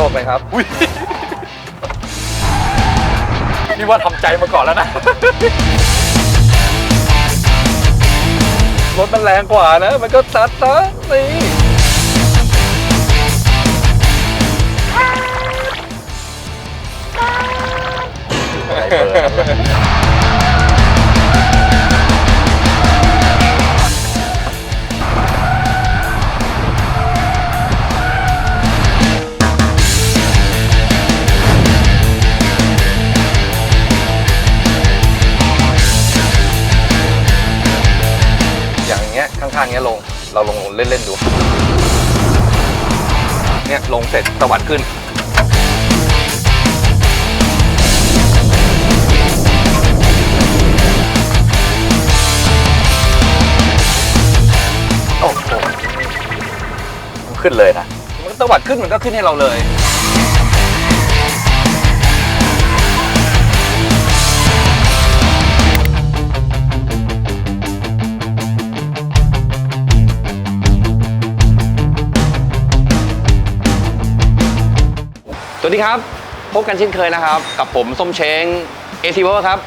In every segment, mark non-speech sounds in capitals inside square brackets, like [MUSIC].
ยกไหมครับ อุ้ยนี่ว่าทำใจมาก่อนแล้วนะ รถมันแรงกว่านะ มันก็ซัดซะนี่อางเงี้ยลง เราลงเล่น ๆ ดู เนี่ยลงเสร็จตวัดขึ้น โอ้โหขึ้นเลยนะ มันตวัดขึ้นมันก็ขึ้นให้เราเลย วัสดีครับ พบกันเช่นเคยนะครับ กับผมส้มเช้งเอซีเวอร์ครับ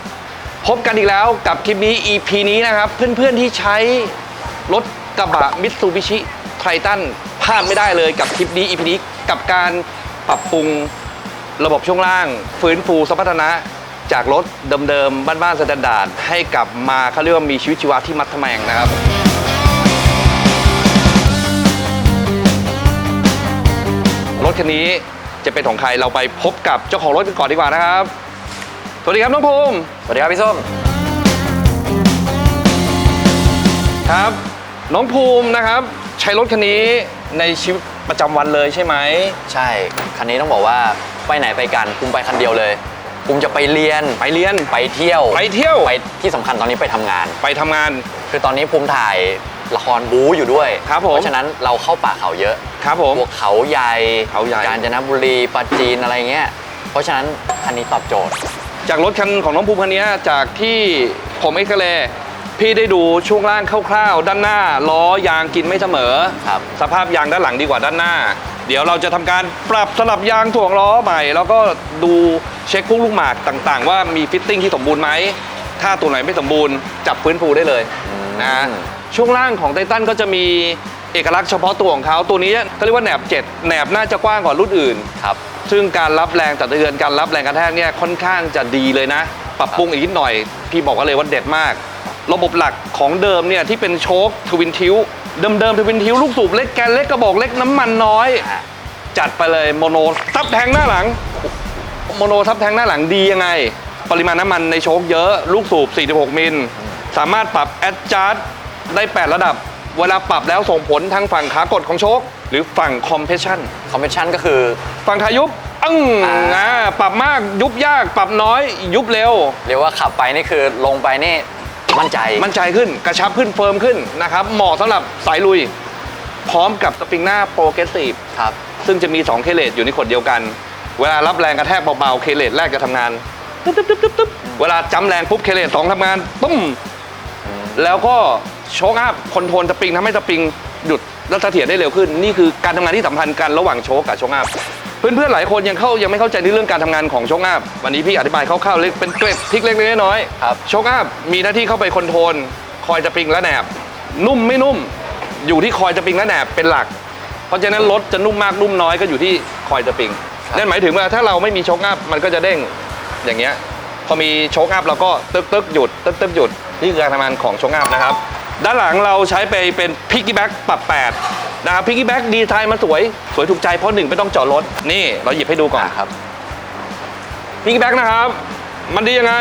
พบกันอีกแล้วกับคลิปนี้ EP นี้นะครับ เพื่อนๆที่ใช้รถกระบะมิตซูบิชิไททันพลาดไม่ได้เลยกับคลิปนี้ EP นี้กับการปรับปรุงระบบช่วงล่าง ฟื้นฟูสมรรถนะ จากรถเดิมๆบ้านๆสแตนดาร์ดให้กลับมาเขาเรียกว่ามีชีวิตชีวาที่มัดทะแมงนะครับรถคันนี้ จะเป็นของใครเราไปพบกับเจ้าของรถกันก่อนดีกว่านะครับ สวัสดีครับน้องภูมิสวัสดีครับพี่ส้มครับ น้องภูมินะครับ ใช้รถคันนี้ในชีวิตประจำวันเลยใช่ไหมใช่ คันนี้ต้องบอกว่าไปไหนไปกันภูมิไปคันเดียวเลยภูมิจะไปเรียนไปเรียนไปเที่ยวไปเที่ยวไปที่สำคัญตอนนี้ไปทำงาน ไปทำงาน คือตอนนี้ภูมิถ่าย ละครบู๊อยู่ด้วย ครับผมเพราะฉะนั้นเราเข้าป่าเขาเยอะครับผม พวกเขาใหญ่เขาใหญ่ กาญจนบุรีปราจีนอะไรเงี้ยเพราะฉะนั้นคันนี้ตอบโจทย์ จากรถคันของน้องภูมิคันนี้จากที่ผมเอ็กซเรย์พี่ได้ดูช่วงล่างคร่าวๆ ด้านหน้าล้อยางกินไม่เสมอครับ สภาพยางด้านหลังดีกว่าด้านหน้า เดี๋ยวเราจะทำการปรับสลับยางถ่วงล้อใหม่ แล้วก็ดูเช็คพุ่งลูกหมากต่างๆ ว่ามีฟิตติ้งที่สมบูรณ์ไหมถ้าตัวไหนไม่สมบูรณ์จับฟื้นฟูได้เลยนะ ช่วงล่างของไททันก็จะมีเอกลักษณ์เฉพาะตัวของเขาตัวนี้เขาเรียกว่าแหนบ 7แหนบน่าจะกว้างกว่ารุ่นอื่นครับซึ่งการรับแรงตัดเตือนการรับแรงกระแทกเนี่ยค่อนข้างจะดีเลยนะ ปรับปรุงอีกนิดหน่อย พี่บอกกันเลยว่าเด็ดมาก ระบบหลักของเดิมเนี่ยที่เป็นโชคทวินทิวเดิมๆทวินทิวลูกสูบเล็กแกนเล็กกระบอกเล็กน้ำมันน้อยอะจัดไปเลยโมโนทับแทงหน้าหลังโมโนทับแทงหน้าหลังดียังไง ปริมาณน้ำมันในโชคเยอะลูกสูบ 46 มิล สามารถปรับแอดจัด ได้ 8 ระดับ เวลาปรับแล้วส่งผลทางฝั่งขากดของโชค หรือฝั่งคอมเพรสชันคอมเพชชั่นก็คือ ฝั่งทายุบอึ้งอ่าอ่าปรับมากยุบยาก ปรับน้อย ยุบเร็ว เรียกว่าขับไปนี่คือลงไปนี่มั่นใจ มั่นใจขึ้นกระชับขึ้นเฟิร์มขึ้นนะครับเหมาะสำหรับสายลุย พร้อมกับสปริงหน้าโปรเกรสซีฟครับ ซึ่งจะมี 2 เคเลตอยู่ในขวดเดียวกัน เวลารับแรงกระแทกเบาๆ เคเลตแรกจะทำงานตึ๊บตึ๊บตึ๊บตึ๊บตึ๊บเวลาจำแรงปุ๊บเคเลตสองทำงานปุ้มแล้วก็ โชคอัพคอนโทรลสปริงทำให้สปริงหยุดและเสถียรได้เร็วขึ้น นี่คือการทำงานที่สัมพันธ์กันระหว่างโชคกับโชคอัพเพื่อนๆหลายคนยังเข้ายังไม่เข้าใจในเรื่องการทำงานของโชคอัพวันนี้พี่อธิบายคร่าวๆเล็กเป็นเกร็ดทริกเล็กๆน้อยๆครับโชคอัพมีหน้าที่เข้าไปคอนโทรลคอยสปริงและแหนบ นุ่มไม่นุ่มอยู่ที่คอยสปริงและแหนบเป็นหลัก เพราะฉะนั้นรถจะนุ่มมากนุ่มน้อยก็อยู่ที่คอยสปริงนั่นหมายถึงว่าถ้าเราไม่มีโชคอัพมันก็จะเด้งอย่างเงี้ยพอมีโชคอัพเราก็ตึ๊กตึ๊กหยุดตึ๊กตึ๊กหยุดนี่คือการทำงานของโชคอัพนะครับ ด้านหลังเราใช้ไปเป็นพิกกี้แบ็กปรับ8นะครับพิกกี้แบ็กดีไซน์มันสวย สวยถูกใจเพราะหนึ่งไม่ต้องจอดรถ นี่เราหยิบให้ดูก่อนครับพิกแบ็กนะครับ มันดียังไง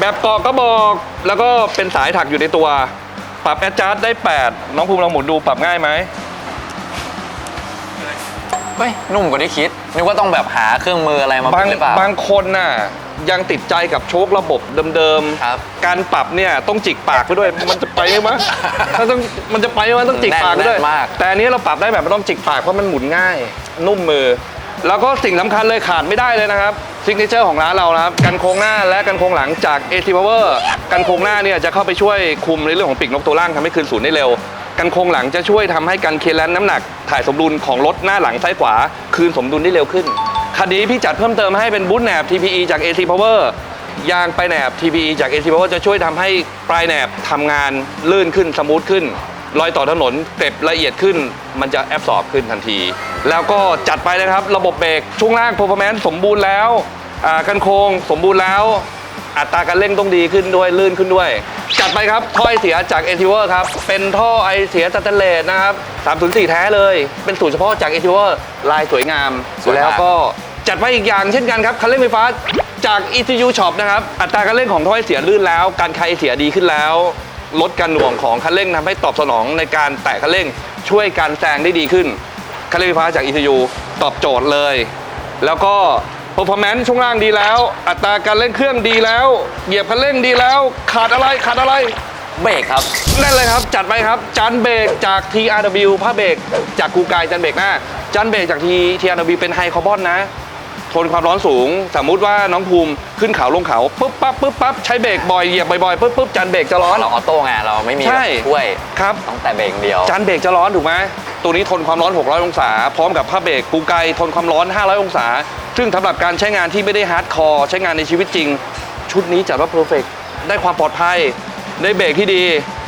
แบบเกาะก็บอกแล้วก็เป็นสายถักอยู่ในตัว ปรับแอดจัดได้ 8 น้องภูมิลองหมุนดูปรับง่ายไหมเฮ้ยนุ่มกว่าที่คิดนึกว่าต้องแบบหาเครื่องมืออะไรมาบางหรือเปล่าบางคนน่ะ ยังติดใจกับโชคระบบเดิมครับการปรับเนี่ยต้องจิกปากไปด้วย มันจะไปไหมถ้าต้องมันจะไปไหมต้องจิกปากไปด้วย แน่นมาก แต่อันนี้เราปรับได้แบบไม่ต้องจิกปากเพราะมันหมุนง่าย นุ่มมือ แล้วก็สิ่งสำคัญเลยขาดไม่ได้เลยนะครับซิกเนเจอร์ของร้านเรานะครับกันโค้งหน้าและกันโค้งหลังจาก AC Power กันโค้งหน้าเนี่ยจะเข้าไปช่วยคุมในเรื่องของปีกนกตัวล่างทำให้คืนศูนย์ได้เร็ว กันโค้งหลังจะช่วยทำให้การเคลนน้ำหนัก ถ่ายสมดุลของรถหน้าหลังซ้ายขวา คืนสมดุลได้เร็วขึ้น คันนี้พี่จัดเพิ่มเติมให้เป็นบูทแหนบ TPE จาก AC Power ยางปลายแหนบ TPE จาก AC Power จะช่วยทำให้ปลายแหนบทำงานลื่นขึ้นสมูทขึ้นรอยต่อถนนเก็บละเอียดขึ้น มันจะแอบสอบขึ้นทันที แล้วก็จัดไปนะครับ ระบบเบรกช่วงล่าง performance สมบูรณ์แล้วอ่ากันโครงสมบูรณ์แล้ว อัตราการเร่งต้องดีขึ้นด้วยลื่นขึ้นด้วย จัดไปครับท่อไอเสียจาก a t i v e r ครับ เป็นท่อไอเสียสแตนเลสนะครับ304 แท้เลย เป็นสูตรเฉพาะจาก a t i v e r ลายสวยงามสวยมากแล้วก็ จัดไปอีกอย่างเช่นกันครับคันเร่งไฟฟ้าจาก ECU Shop นะครับอัตราการเร่งของท่อไอเสียลื่นแล้ว การคลายไอเสียดีขึ้นแล้ว ลดการหน่วงของคันเร่งทำให้ตอบสนองในการแตะคันเร่งช่วยการแซงได้ดีขึ้นคันเร่งไฟฟ้าจาก ECU ตอบโจทย์เลย แล้วก็ performance ช่วงล่างดีแล้ว อัตราการเร่งเครื่องดีแล้ว เหยียบคันเร่งดีแล้ว ขาดอะไรขาดอะไรเบรกครับนั่นเลยครับจัดไปครับจานเบรกจาก TRW ผ้าเบรกจากกูกายจานเบรกหน้าจานเบรกจาก T- TRW เป็นไฮคาร์บอนนะ ทนความร้อนสูง สมมุติว่าน้องภูมิขึ้นเขาลงเขาปุ๊บปั๊บปุ๊บปั๊บใช้เบรกบ่อยเหยียบบ่อยๆปุ๊บปุ๊บจานเบรกจะร้อน เราออโต้ไงเราไม่มีใช่ ช่วยครับ ต้องแต่เบรกอย่างเดียว จานเบรกจะร้อนถูกไหมตัวนี้ทนความร้อน 600 องศา พร้อมกับผ้าเบรกปูไกทนความร้อน 500 องศา ซึ่งสำหรับการใช้งานที่ไม่ได้ฮาร์ดคอร์ใช้งานในชีวิตจริง ชุดนี้จัดว่าเพอร์เฟกได้ความปลอดภัย ได้เบรกที่ดี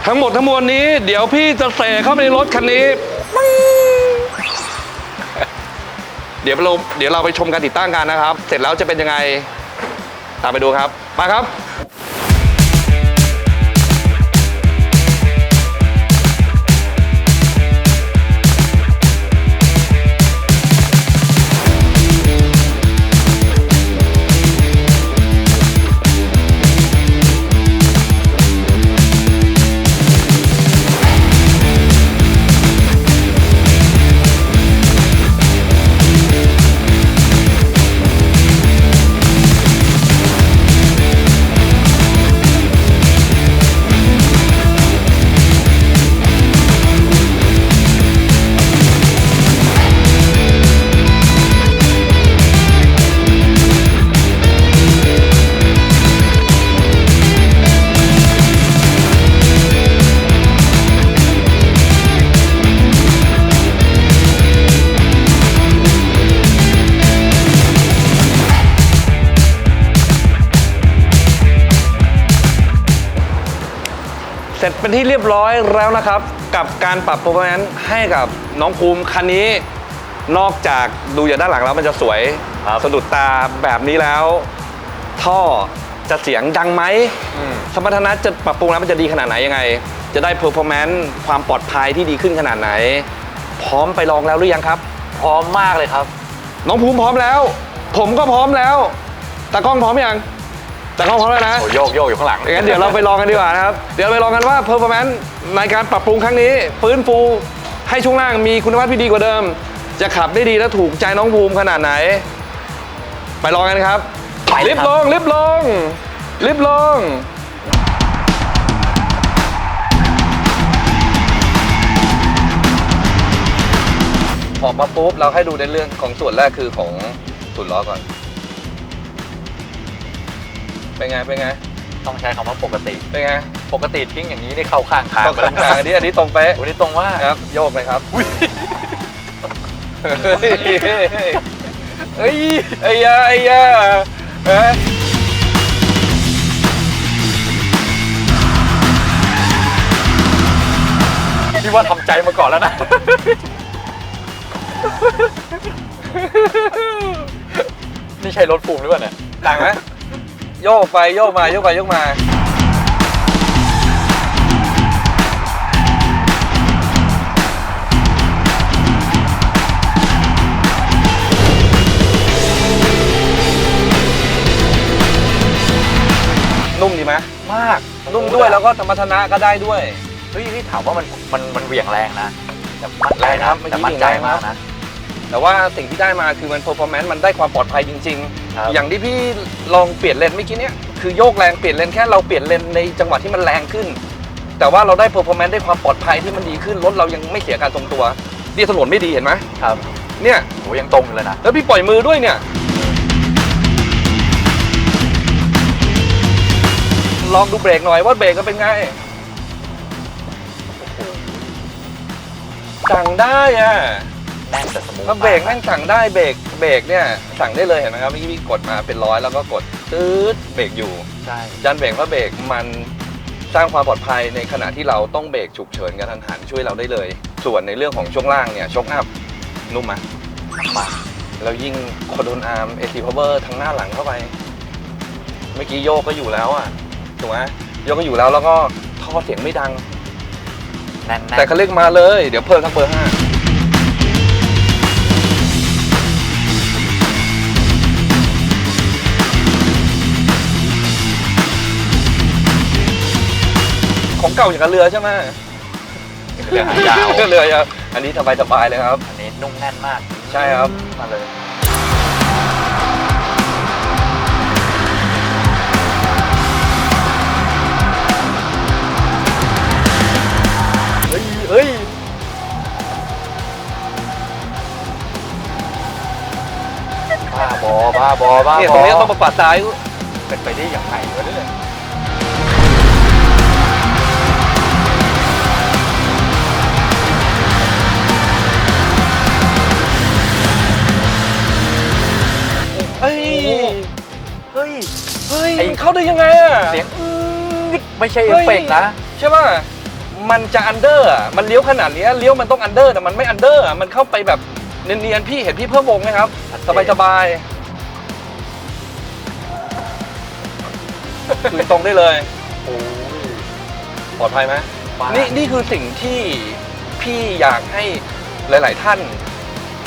ทั้งหมดทั้งมวลนี้ เดี๋ยวพี่จะเสกเข้าไปในรถคันนี้ เดี๋ยวเราเดี๋ยวเราไปชมการติดตั้งกันนะครับ เสร็จแล้วจะเป็นยังไงตามไปดูครับมาครับ ที่เรียบร้อยแล้วนะครับ กับการปรับ performance ให้กับน้องภูมิคันนี้ นอกจากดูจากด้านหลังแล้วมันจะสวยครับ สะดุดตาแบบนี้แล้ว ท่อจะเสียงดังไหม อืม สมรรถนะจะปรับปรุงแล้วมันจะดีขนาดไหนยังไง จะได้ performance ความปลอดภัยที่ดีขึ้นขนาดไหน พร้อมไปลองแล้วหรือยังครับ พร้อมมากเลยครับ น้องภูมิพร้อมแล้ว ผมก็พร้อมแล้วตากล้องพร้อมยัง ตากล้องพร้อมแล้วนะโอ้โยกโยกอยู่ข้างหลังงั้นเดี๋ยวเราไปลองกันดีกว่านะครับ เดี๋ยวไปลองกันว่า performance ในการปรับปรุงครั้งนี้ ฟื้นฟูให้ช่วงล่างมีคุณภาพที่ดีกว่าเดิม จะขับได้ดีและถูกใจน้องภูมิขนาดไหน ไปลองกันครับไปเลยลิฟครับต์ลงลิฟต์ลงลิฟต์ลงออกมาปุ๊บเราให้ดูในเรื่องของส่วนแรกคือของส่วนล้อก่อน เป็นไงเป็นไงต้องใช้คำว่าปกติ เป็นไงปกติทิ้งอย่างนี้ได้เข้าข้างทางตรงกลางอันนี้อันนี้ตรงเป๊ะวันนี้ตรงว่าครับโยกเลยครับเฮ้ยเฮ้ยไอ้ยาไอ้ยาเอ๊ะพี่ว่าทำใจมาก่อนแล้วนะนี่ใช่รถภูมิหรือเปล่าเนี่ยดังไหม โยกไปโยกมาโยกไปโยกมา นุ่มดีไหมมากนุ่มด้วยแล้วก็ธรรมชนะก็ได้ด้วย เฮ้ยพี่ถามว่ามันมันมันเหวี่ยงแรงนะแต่มั่นใจแรงครันะบเมื่อกี้แต่มั่นใจแรงครับมากนะ แต่ว่าสิ่งที่ได้มาคือมัน performance มันได้ความปลอดภัยจริง ครับ ๆ อย่างที่พี่ลองเปลี่ยนเลนเมื่อกี้เนี้ยคือโยกแรงเปลี่ยนเลนแค่เราเปลี่ยนเลนในจังหวะที่มันแรงขึ้น แต่ว่าเราได้ performance ได้ความปลอดภัยที่มันดีขึ้นรถเรายังไม่เสียการทรงตัวนี่ถนนไม่ดีเห็นไหมครับเนี่ย โหยังตรงอยู่เลยนะ แล้วพี่ปล่อยมือด้วยเนี่ย ลองดูเบรกหน่อยว่าเบรกก็เป็นไงสั่งได้อะ แน่นแต่สมูทถ้าเบรกแม่งสั่งได้เบรกเบรกเนี่ยสั่งได้เลยเห็นไหมครับเมื่อกี้พี่กดมาเป็นร้อยแล้วก็กดตืดเบรกอยู่ใช่จานเบรกเพราะเบรกมันสร้างความปลอดภัยในขณะที่เราต้องเบรกฉุกเฉินกระทันหันช่วยเราได้เลย ส่วนในเรื่องของช่วงล่างเนี่ยช็อคอัพนุ่มไหมมากแล้วยิ่งคอนโทรลอาร์มเอทีพาวเวอร์ทั้งหน้าหลังเข้าไป เมื่อกี้โยกก็อยู่แล้วอะถูกไหมโยกก็อยู่แล้วแล้วก็ท่อเสียงไม่ดัง แน่นๆ แต่เขาเรียกมาเลย เดี๋ยวเพิ่มทั้งเบอร์ห้า ของเก่าอย่างกับเรือใช่ไหมเรื่องหางยาวเรือครับอันนี้สบายๆเลยครับ อันนี้นุ่มแน่นมาก ใช่ครับ มาเลยเฮ้ยเฮ้ยบ้าบอบ้าบอบ้าเนี่ยบตรองนี้ต้องประกาศซ้ายเป็นไปได้อย่างไรวะ เฮ้ยไอ้มันเข้าได้ยังไงอะเสียงอืดไม่ใช่เอฟเฟกต์นะใช่ป่ะมันจะอันเดอร์อะมันเลี้ยวขนาดเนี้ยเลี้ยวมันต้องอันเดอร์แต่มันไม่อันเดอร์อะมันเข้าไปแบบเนียนๆพี่เห็นพี่เพิ่มวงไหมครับ สบายสบายๆคือตรงได้เลยโอ้ยปลอดภัยไหมบ้านี่นี่คือสิ่งที่พี่อยากให้หลาย ๆ ท่าน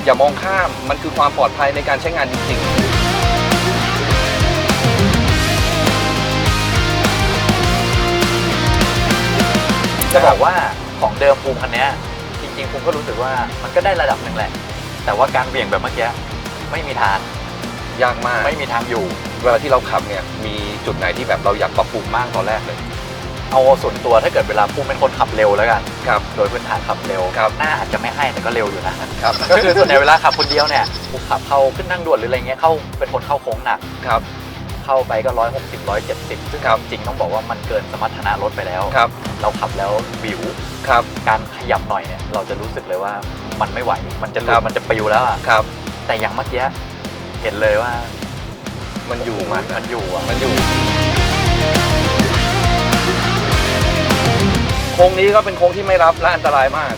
อย่ามองข้ามมันคือความปลอดภัยในการใช้งานจริง จะบอกว่าของเดิมภูมิคันเนี้ยจริงๆภูมิก็รู้สึกว่ามันก็ได้ระดับหนึ่งแหละ แต่ว่าการเบี่ยงแบบเมื่อกี้ไม่มีทางๆยากมาก ไม่มีทางอยู่ เวลาที่เราขับเนี่ยมีจุดไหนที่แบบเราอยากปรับปรุงมากตอนแรกเลย เอาส่วนตัวถ้าเกิดเวลาภูมิเป็นคนขับเร็วแล้วกัน ครับ โดยพื้นฐานขับเร็วครับ หน้าอาจจะไม่ให้แต่ก็เร็วอยู่นะครับ ก็คือส่วนใหญ่เวลาขับคนเดียวเนี่ยภูมิขับเข้าขึ้นนั่งด่วนหรืออะไรเงี้ยเข้าเป็นคนเข้าโค้งหนัก ครับ เข้าไปก็ร้อยหกสิบร้อยเจ็ดสิบซึ่งครับจริงๆต้องบอกว่ามันเกินสมรรถนะรถไปแล้ว ครับ เราขับแล้วบิว ครับ การขยับหน่อยเนี่ยเราจะรู้สึกเลยว่ามันไม่ไหว มันจะหลุครัดบมันจะปิวแล้วอะครับ แต่อย่างเมื่อกี้เห็นเลยว่า มันอยู่มันมันอยู่อะมันอยู่ โค้งนี้ก็เป็นโค้งที่ไม่รับและอันตรายมาก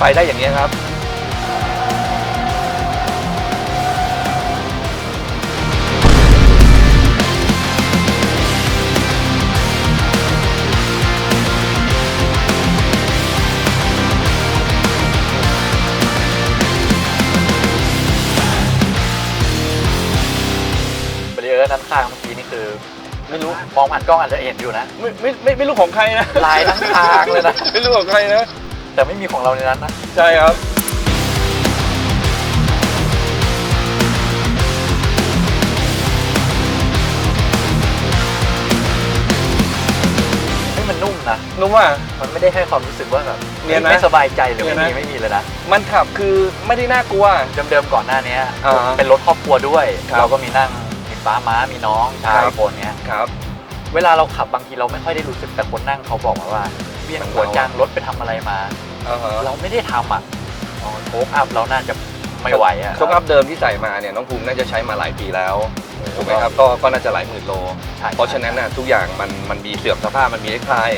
ไปได้อย่างนี้ยครับเบรีเออร์ด้านข้างเมื่อกี้นี่คือ ไม่รู้มองผ่านกล้องอาจจะเห็นอยู่นะ ไม่ไม่ไม่ไม่รู้ของใครนะ ลายทั้งทางเลยนะ ไม่รู้ของใครนะ แต่ไม่มีของเราในนั้นนะใช่ครับ ให้มันนุ่มนะ นุ่มว่ามันไม่ได้ให้ความรู้สึกว่าแบบเนียนนะไม่สบายใจหรือเนีไม่ยนนะมีไม่มีเลยนะ มันขับคือไม่ได้น่ากลัว เดิมๆก่อนหน้านี้อ่าเป็นรถครอบครัวด้วย ครับเราก็มีนั่งมีป้าม้ามีน้องชายครับ คนเนี้ย ครับ เวลาเราขับบางทีเราไม่ค่อยได้รู้สึกแต่คนนั่งเขาบอกมาว่าเวียนหัวจังรถไปทำอะไรมา อ่าฮะเราไม่ได้ทำอะอ๋อโชคอัพเราน่าจะไม่ไหวอะช่วงอัพเดิมที่ใส่มาเนี่ยน้องภูมิน่าจะใช้มาหลายปีแล้วถูกไหมครับก็ก็น่าจะหลายหมื่นโล ใช่เพราะฉะนั้นน่ะทุกอย่างมันมันมีเสื่อมสภาพมันมีคลาย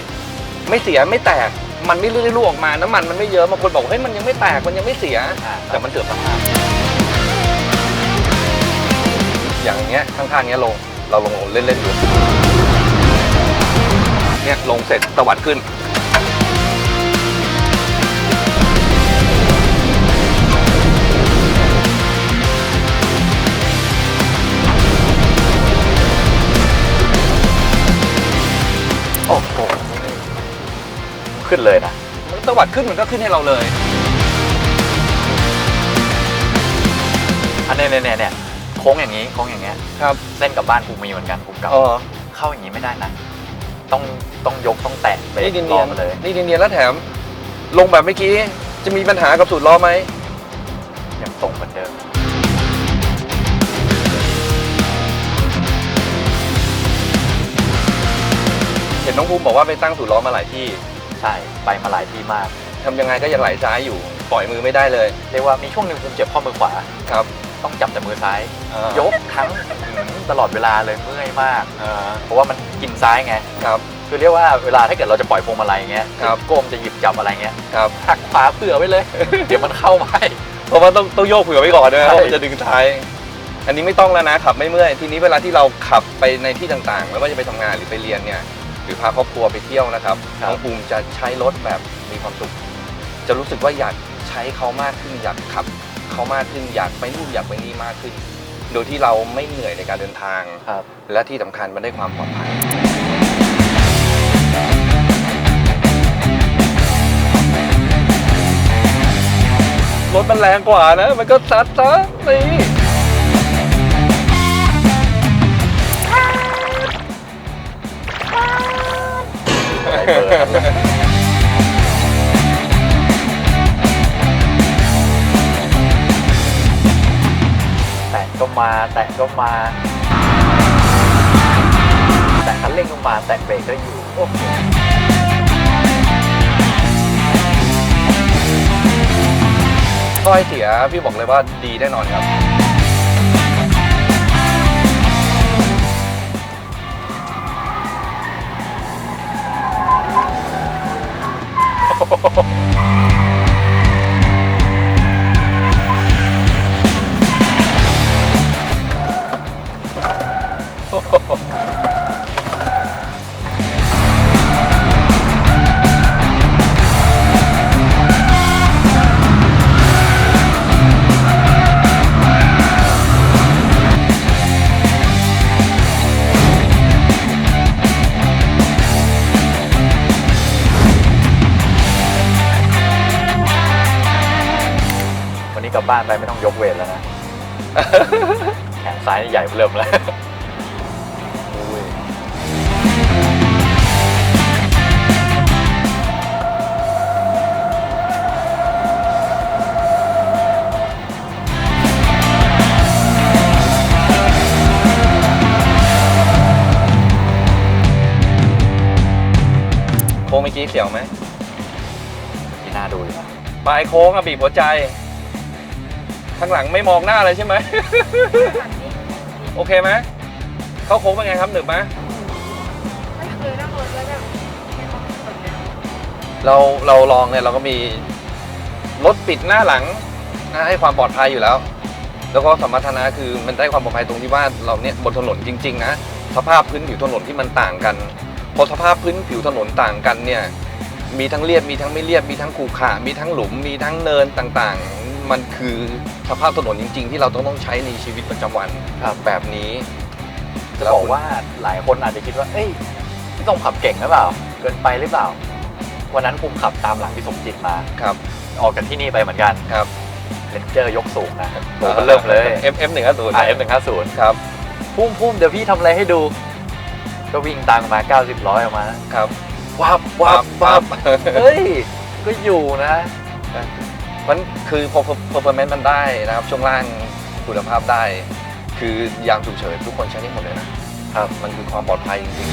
ไม่เสียไม่แตกมันไม่ลื่นรั่วออกมาน้ำมันมันไม่เยอะบางคนบอกเฮ้ยมันยังไม่แตกมันยังไม่เสีย อ่า แต่มันเสื่อมสภาพ อย่างเงี้ยข้างๆเงี้ยลงเราลงเล่นๆดูเนี่ยลงเสร็จตวัดขึ้น ขึ้นเลยนะมัตวัดขึ้นมันก็ขึ้นให้เราเลย อันเนี้ยเนี่ยเนี่ยเนี่ยโค้งอย่างนี้โค้งอย่างเงี้ยครับเส้นกับบ้านกูมีเหมือนกันกูกลับ อ๋เข้าอย่างนี้ไม่ได้นะ ต้องต้องยกต้องแตะเบรนี่กเนีล้อมาเลยนี่เนียนแล้วแถม ลงแบบเมื่อกี้จะมีปัญหากับสูตรล้อไหมยังตรงเหมือนเดิม เห็นน้องภูมิบอกว่าไปตั้งสูตรล้อมาหลายที่ ใช่ไปมาหลายที่มาก ทำยังไงก็ยังไหลซ้ายอยู่ ปล่อยมือไม่ได้เลยเรียกว่ามีช่วงหนึ่งภูมิเจ็บข้อมือขวา ครับต้องจับแต่มือซ้าย อ่ายกทั้งตลอดเวลาเลยเมื่อยมาก อ่าเพราะว่ามันกินซ้ายไง ครับ คือเรียกว่าเวลาถ้าเกิดเราจะปล่อยพวงมาลัยเงี้ยครับ ก้มจะหยิบจับอะไรเงี้ยครับ หักขวาเผื่อไว้เลย เดี๋ยวมันเข้าไม่เพราะว่าต้องต้องโยกเผื่อไว้ก่อนนะใช่ ว่าจะดึงท้าย อันนี้ไม่ต้องแล้วนะขับไม่เมื่อย ทีนี้เวลาที่เราขับไปในที่ต่างๆ ไม่ว่าจะไปทำงานหรือไปเรียนเนี่ย หรือพาครอบครัวไปเที่ยวนะครับ น้องภูมิจะใช้รถแบบมีความสุข จะรู้สึกว่าอยากใช้เขามากขึ้นอยากขับเขามากขึ้นอยากไปนู่นอยากไปนี่มากขึ้น โดยที่เราไม่เหนื่อยในการเดินทาง ครับ และที่สำคัญมันได้ความปลอดภัย รถมันแรงกว่านะ มันก็ซัดซะนี่ อะไรเบอร์แตะก็มาแตะก็มา แตะคันเร่งก็มาแตะเบรกก็อยู่โอ้โหถ้อยเสียพี่บอกเลยว่าดีแน่นอนครับ Oh. [LAUGHS] ลับบ้านไปไม่ต้องยกเวทแล้วนะ แขนซ้ายนี่ใหญ่เริ่มแล้วโค้งเมื่อกี้เสียวไหมที่น่าดูอยู่นะปลายโค้งอะบีบหัวใจ ข้างหลังไม่มองหน้าเลยใช่ไหม โอเคไหมเข้าโค้งเป็นไงครับหนึบไหมเราเราลองเนี่ยเราก็มีรถปิดหน้าหลังนะให้ความปลอดภัยอยู่แล้ว แล้วก็สมรรถนะคือมันได้ความปลอดภัยตรงที่ว่าเราเนี่ยบนถนนจริง ๆ นะสภาพพื้นผิวถนนที่มันต่างกันพอสภาพพื้นผิวถนนต่างกันเนี่ยมีทั้งเรียบมีทั้งไม่เรียบมีทั้งขรุขระมีทั้งหลุมมีทั้งเนินต่างๆ มันคือสภาพถนนจริง ๆ ที่เราต้องต้องใช้ในชีวิตประจำวันครับ แบบนี้ จะบอกว่าหลายคนอาจจะคิดว่า เอ้ยพี่ต้องขับเก่งหรือเปล่า เกินไปหรือเปล่า วันนั้นภูมิขับตามหลังพี่สมจิตมา ครับออกจากที่นี่ไปเหมือนกันครับเลนเจอร์ยกสูงนะผมก็เริ่มเลย F F หนึ่งห้าศูนย์อ่า F150 ครับพุ่มพุ่มเดี๋ยวพี่ทำอะไรให้ดู ก็วิ่งตามมา 90 ร้อยออกมาครับ วับวับวับเฮ้ย ก็อยู่นะ มันคือพอ performance มันได้นะครับ ช่วงล่างคุณภาพได้ คือยามฉุกเฉินทุกคนใช้ได้หมดเลยนะครับ มันคือความปลอดภัยจริงๆ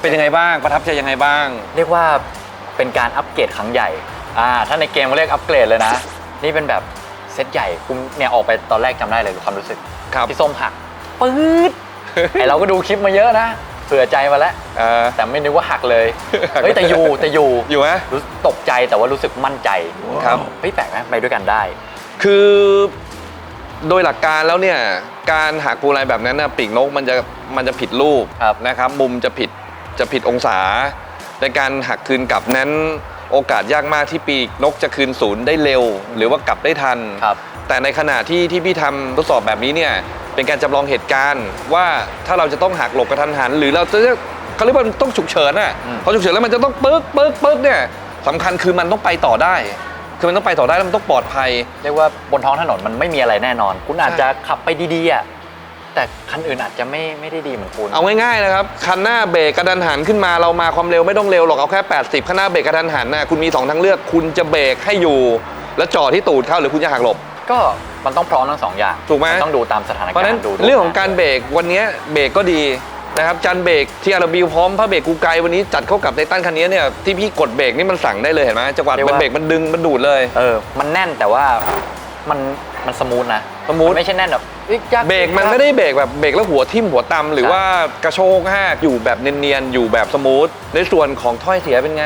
เป็นยังไงบ้างประทับใจยังไงบ้าง เรียกว่าเป็นการอัปเกรดครั้งใหญ่ อ่าถ้าในเกมเขาเรียกอัปเกรดเลยนะ นี่เป็นแบบเซตใหญ่คุณเนี่ยออกไปตอนแรกจำได้เลยความรู้สึกครับพี่ส้มหักปื๊ดไอเราก็ดูคลิปมาเยอะนะเผื่อใจมาแล้ว เออ แต่ไม่นึกว่าหักเลย เฮ้ยแต่อยู่แต่อยู่อยู่ไหมรู้ตกใจแต่ว่ารู้สึกมั่นใจครับ เฮ้ยแปลกไหมไปด้วยกันได้ คือโดยหลักการแล้วเนี่ยการหักพวงมาลัยแบบนั้นนะปีกนกมันจะมันจะผิดรูปครับ นะครับ มุมจะผิดจะผิดองศา ในการหักคืนกลับนั้น โอกาสยากมากที่ปีกนกจะคืนศูนย์ได้เร็ว หรือว่ากลับได้ทัน ครับ แต่ในขณะที่ที่พี่ทำทดสอบแบบนี้เนี่ยเป็นการจำลองเหตุการณ์ว่าถ้าเราจะต้องหักหลบกระทันหัน หรือเราจะเขาเรียกว่าต้องฉุกเฉินอะอืม พอฉุกเฉินแล้วมันจะต้องปึ๊กปึ๊กปึ๊กเนี่ยสำคัญคือมันต้องไปต่อได้ คือมันต้องไปต่อได้แล้วมันต้องปลอดภัย เรียกว่าบนท้องถนนมันไม่มีอะไรแน่นอน คุณอาจจะขับไปดีๆอะ แต่คันอื่นอาจจะไม่ไม่ได้ดีเหมือนคุณ เอาง่ายๆนะครับ คันหน้าเบรกกระดันหันขึ้นมาเรามาความเร็วไม่ต้องเร็วหรอกเอาแค่ 80ข้างหน้าเบรกกระดันหันนะคุณมีสองทางเลือก คุณจะเบรกให้อยู่ แล้วจอดที่ตูดเขาหรือคุณจะหักหลบ ก็มันต้องพร้อมทั้งสองอย่างถูกไหม นต้องดูตามสถานเพราะกาฉะรนั้นณ์ดูเรื่องของการเบรกวันนี้เบรกก็ดีนะครับจันเบรกที่อาราบิวพร้อมพระเบรกกูไกวันนี้จัดเข้ากับในตั้นคันนี้เนี่ยที่พี่กดเบรกนี่มันสั่งได้เลยเห็นไหมจังหวะมันเบรกมันดึงมันดูดเลย เออมันแน่นแต่ว่ามัน มันสมูทนะสมูทนไม่ใช่แน่นแบบอึ๊กยักเบรกมันไม่ได้เบรกแบบเบรกแล้วหัวทิ่มหัวตำหรือว่ากระโชกห้ากอยู่แบบเนียนๆอยู่แบบสมูทในส่วนของถ้อยเสียเป็นไง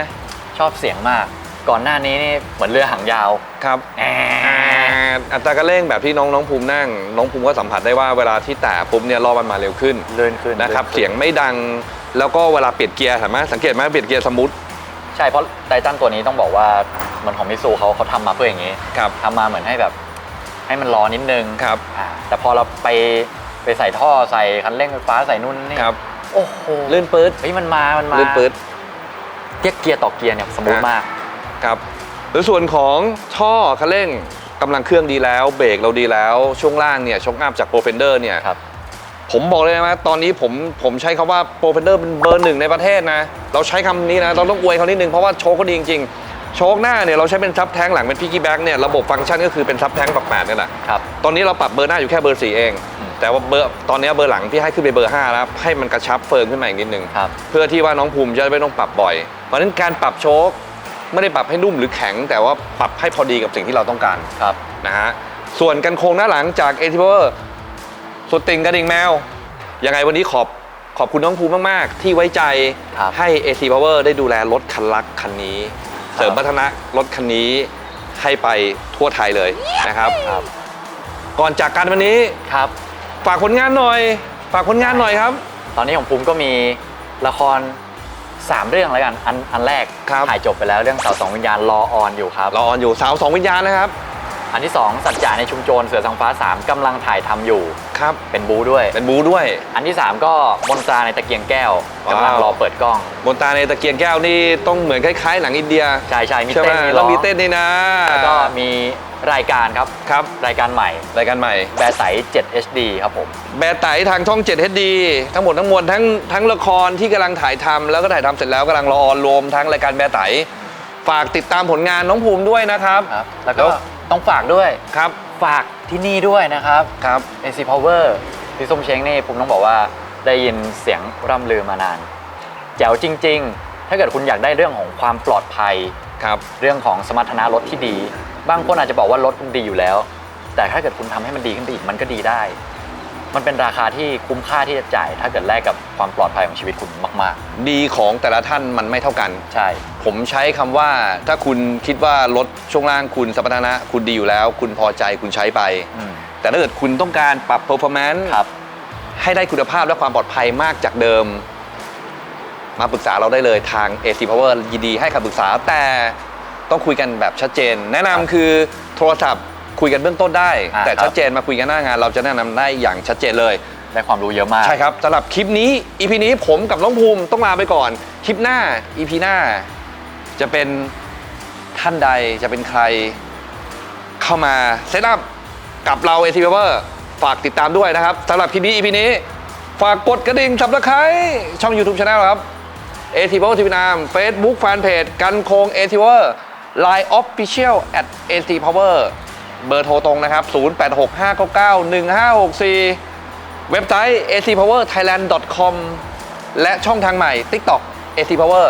ชอบเสียงมาก ก่อนหน้านี้นี่เหมือนเรือหางยาวครับแออ่าอัตราการเร่งแบบที่น้องน้องภูมินั่ง น้องภูมิก็สัมผัสได้ว่าเวลาที่แตะปุ๊บเนี่ยรอบมันมาเร็วขึ้นเลื่อนขึ้นนะครับลื่อขึ้เสียงไม่ดังแล้วก็เวลาเปลี่ยนเกียร์เห็นไหมสังเกตไหมเปลี่ยนเกียร์สมูทใช่เพราะไททันตัวนี้ต้องบอกว่าเหมือนของมิซูเขาเขาทำมาเพื่ออย่างนี้ครับทำมาเหมือนให้แบบ ให้มันรอนิดนึงครับ อ่าแต่พอเราไปไปใส่ท่อใส่คันเร่งไฟฟ้าใส่นู่นนี่ครับ โอ้โหลื่นปื๊ดเฮ้ยมันมา มันมาลื่นปื๊ดเทียบเกียร์ต่อเกียร์เนี่ยสมูทฮะมาก ครับในส่วนของท่อคันเร่งกำลังเครื่องดีแล้ว เบรกเราดีแล้ว ช่วงล่างเนี่ยช็อคอัพจากโปรเฟนเดอร์เนี่ยครับผมบอกเลยนะตอนนี้ผมผมใช้คำว่าโปรเฟนเดอร์เป็นเบอร์หนึ่งในประเทศนะ เราใช้คำนี้นะ เราต้องอวยเขานิดนึงเพราะว่าโชคเขาดีจริงๆ โชคหน้าเนี่ยเราใช้เป็นซับแท้งหลังเป็นพิกกี้แบ็กเนี่ยระบบฟังก์ชันก็คือเป็นซับแท้งปักแปดนี่แหละครับตอนนี้เราปรับเบอร์หน้าอยู่แค่เบอร์สี่เองอืมแต่ว่าเบอร์ตอนนี้เบอร์หลังพี่ให้ขึ้นไปเบอร์ห้าแล้วให้มันกระชับเฟิร์มขึ้นมาอีกนิดนึงครับ เพื่อที่ว่าน้องภูมิจะไม่ต้องปรับบ่อย เพราะฉะนั้นการปรับโชคไม่ได้ปรับให้นุ่มหรือแข็ง แต่ว่าปรับให้พอดีกับสิ่งที่เราต้องการครับนะฮะส่วนกันโครงหน้าหลังจาก a t p o w e r สุดติ่งกระดิ่งแมวยังไงวันนี้ขอบขอบคุณน้องภูมิมาก ๆ ที่ไว้ใจครับให้ AC Power ได้ดูแลรถคันรักคันนี้ เสริมพัฒนารถคันนี้ให้ไปทั่วไทยเลยนะครับ ครับ ก่อนจากกันวันนี้ครับ ฝากผลงานหน่อย ฝากผลงานหน่อยครับ ตอนนี้ของภูมิก็มีละคร 3 เรื่องแล้วกัน อันอันแรกครับ ถ่ายจบไปแล้วเรื่องเสาสองวิญญาณรอออนอยู่ครับ รอออนอยู่สาวสองวิญญาณนะครับ อันที่ 2 สัจจาในชุมโจรเสือสังฟ้า 3กำลังถ่ายทำอยู่ ครับ เป็นบูด้วย เป็นบูด้วย อันที่ 3 ก็มนตราในตะเกียงแก้วว้าวกำลังรอเปิดกล้อง บนตาในตะเกียงแก้วนี่ต้องเหมือนคล้ายๆ หนังอินเดียใช่ใช่มีใช่ไหมเต้นมีต้ร้อองงมีเต้นนี่นะแล้วก็มีรายการครับ ครับรายการใหม่รายการใหม่ แบร์ไต7 HD ครับผม แบร์ไตทางช่อง7 HD ทั้งหมดทั้งมวลทั้งทั้งละครที่กำลังถ่ายทำแล้วก็ถ่ายทำเสร็จแล้วกำลังรอออนรวมทั้งรายการแบร์ไตฝากติดตามผลงานน้องภูมิด้วยนะครับ ครับแล้วก็แล้ว ต้องฝากด้วยครับฝากที่นี่ด้วยนะครับครับ AC Power พี่ส้มเช้งนี่ผมต้องบอกว่าได้ยินเสียงร่ำลือมานาน แจ๋วจริง ๆ ถ้าเกิดคุณอยากได้เรื่องของความปลอดภัยครับเรื่องของสมรรถนะรถที่ดี บางคนอาจจะบอกว่ารถมันดีอยู่แล้ว แต่ถ้าเกิดคุณทำให้มันดีขึ้นไปอีกมันก็ดีได้ มันเป็นราคาที่คุ้มค่าที่จะจ่าย ถ้าเกิดแลกกับความปลอดภัยของชีวิตคุณมาก ดีของแต่ละท่านมันไม่เท่ากัน ๆ ใช่ ผมใช้คำว่าถ้าคุณคิดว่ารถช่วงล่างคุณสมรรถนะ คุณดีอยู่แล้ว คุณพอใจคุณใช้ไป อืม แต่ถ้าเกิดคุณต้องการปรับ performance ครับ ให้ได้คุณภาพและความปลอดภัยมากจากเดิม มาปรึกษาเราได้เลยทาง AC Power ยินดีให้คำปรึกษาแต่ต้องคุยกันแบบชัดเจน แนะนำคือโทรศัพท์ คุยกันเบื้องต้นได้ อ่าแต่ครับ ชัดเจนมาคุยกันหน้างาน เราจะแนะนำได้อย่างชัดเจนเลย ได้ความรู้เยอะมาก ใช่ครับสำหรับคลิปนี้ EP นี้ผมกับน้องภูมิต้องลาไปก่อน คลิปหน้า EP หน้า จะเป็นท่านใดจะเป็นใคร เข้ามาเซตอัพกับเรา AC Power ฝากติดตามด้วยนะครับสำหรับคลิปนี้ EP นี้ ฝากกดกระดิ่งสับสไครช่อง YouTube Channel ครับ AC Power ทีวีนาม Facebook Fanpage กันโคง AC Power Line Official at AC Power เบอร์โทรตรงนะครับ 0865991564 เว็บไซต์ acpowerthailand.com และช่องทางใหม่ TikTok AC Power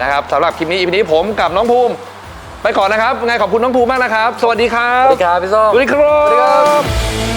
นะครับสำหรับคลิปนี้ EP นี้ผมกับน้องภูมิ ไปก่อนนะครับไงขอบคุณน้องภูมิมากนะครับ สวัสดีครัสบวัสดีครับพี่ส้มสวัสดีครับ